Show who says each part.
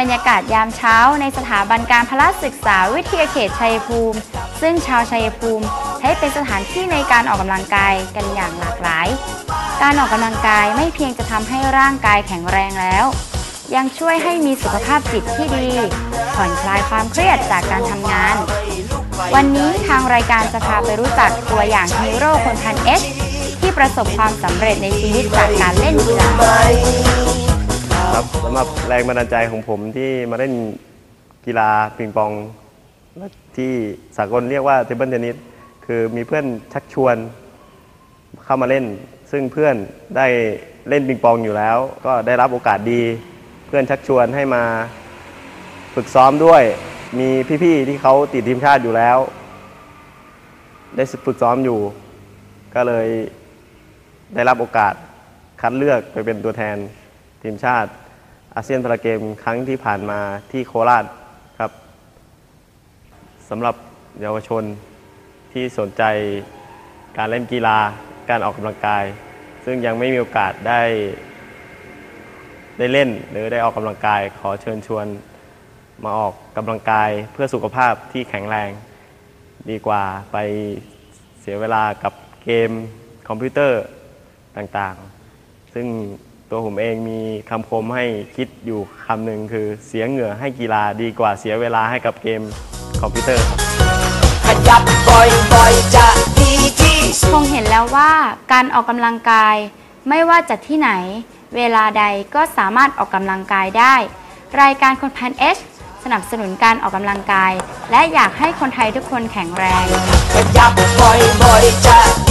Speaker 1: บรรยากาศยามเช้าในสถาบันการพละศึกษาวิทยาเขตชัยภูมิ ซึ่งชาวชัยภูมิใช้เป็นสถานที่ในการออกกำลังกายกันอย่างหลากหลาย การออกกำลังกายไม่เพียงจะทำให้ร่างกายแข็งแรงแล้ว ยังช่วยให้มีสุขภาพจิตที่ดี ผ่อนคลายความเครียดจากการทำงาน วันนี้ทางรายการจะพาไปรู้จักตัวอย่างฮีโร่คนพันเอชที่ประสบความสำเร็จในชีวิตจากการเล่นกีฬา
Speaker 2: สำหรับแรงบันดาลใจของผมที่มาเล่นกีฬาปิงปองและที่สากลเรียกว่าเทเบิลเทนนิสคือมีเพื่อนชักชวนเข้ามาเล่น ซึ่งเพื่อนได้เล่นปิงปองอยู่แล้ว ก็ได้รับโอกาสดี เพื่อนชักชวนให้มาฝึกซ้อมด้วย มีพี่ๆที่เขาติดทีมชาติอยู่แล้ว ได้ฝึกซ้อมอยู่ ก็เลยได้รับโอกาสคัดเลือกไปเป็นตัวแทนทีมชาติ อาเซียนพาราเกมครั้งที่ผ่านมาที่โคราชครับสำหรับเยาวชนที่สนใจการเล่นกีฬาการออกกำลังกาย ซึ่งยังไม่มีโอกาสได้ได้เล่นหรือได้ออกกำลังกาย ขอเชิญชวนมาออกกำลังกายเพื่อสุขภาพที่แข็งแรง ดีกว่าไปเสียเวลากับเกมคอมพิวเตอร์ต่างๆ ซึ่ง ตัวผมเองมีคำคมให้คิดอยู่คำหนึ่งคือเสียเหงื่อให้กีฬาดีกว่าเสียเวลาให้กับเกมคอมพิวเตอร์ครับ
Speaker 3: ขยับบ่อยๆจะดีที่
Speaker 1: คงเห็นแล้วว่าการออกกำลังกาย ไม่ว่าจะที่ไหน เวลาใดก็สามารถออกกำลังกายได้ รายการคนพันเอชสนับสนุนการออกกำลังกาย และอยากให้คนไทยทุกคนแข็งแรง
Speaker 3: ขยับบ่อยๆจะ